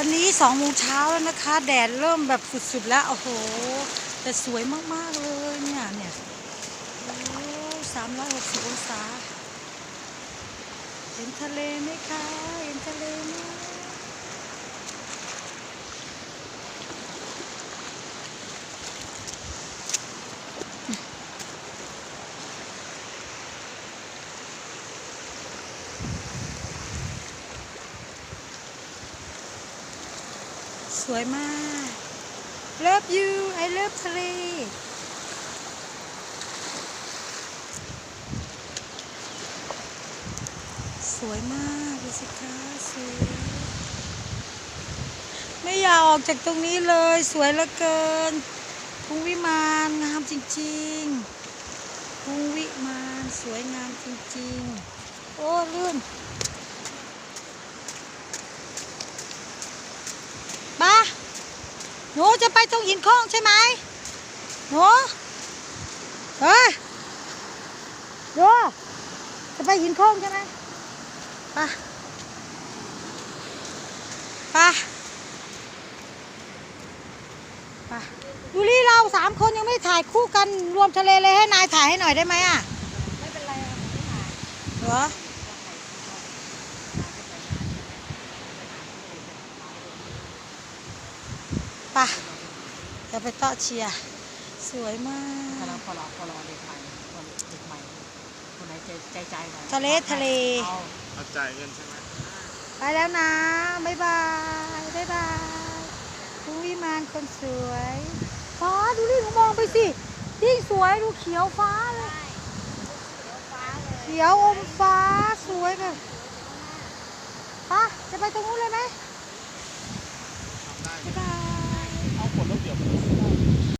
วันนี้สองโมงเช้าแล้วนะคะ แดดเริ่มแบบสุดๆแล้ว โอ้โห แต่สวยมากๆเลยเนี่ยเนี่ยโอ้สามร้อยหกสิบองศา เห็นทะเลไหมคะ เห็นทะเลไหมส วยมาก love you I love ทะเลสวยมากดูสิคะสวยไม่อยากออกจากตรงนี้เลย สวยเหลือเกินพุงวิมานงามจริงๆพุงวิมานสวยงามจริงๆ โอ้ลื่นบ้า หนูจะไปตรงหินโค้งใช่ไหมหนูเฮ้ยหนูจะไปหินโค้งใช่ไหมไปไปไปดูลี่เราสามคนยังไม่ถ่ายคู่กันรวมทะเลเลยให้นายถ่ายให้หน่อยได้ไหมอะ ไม่เป็นไรอะไม่ถ่ายเหรอ ไปจะไปเตาะเชียร์สวยมาพอเรากพอเราพอเราเด็กใหม่คนเด็กใหม่คนไหนใจใจใจหน่อยทะเลทะเลเอาเอาจ่ายเงินใช่ไหมไปแล้วนะบ๊ายบายบ๊ายบายคุณวิมานคนสวยฟ้าดูดิหนูมองไปสิยิ่งสวยดูเขียวฟ้าเลยเขียวอมฟ้าสวยแบบปะจะไปตรงนู้นเลยไหมไ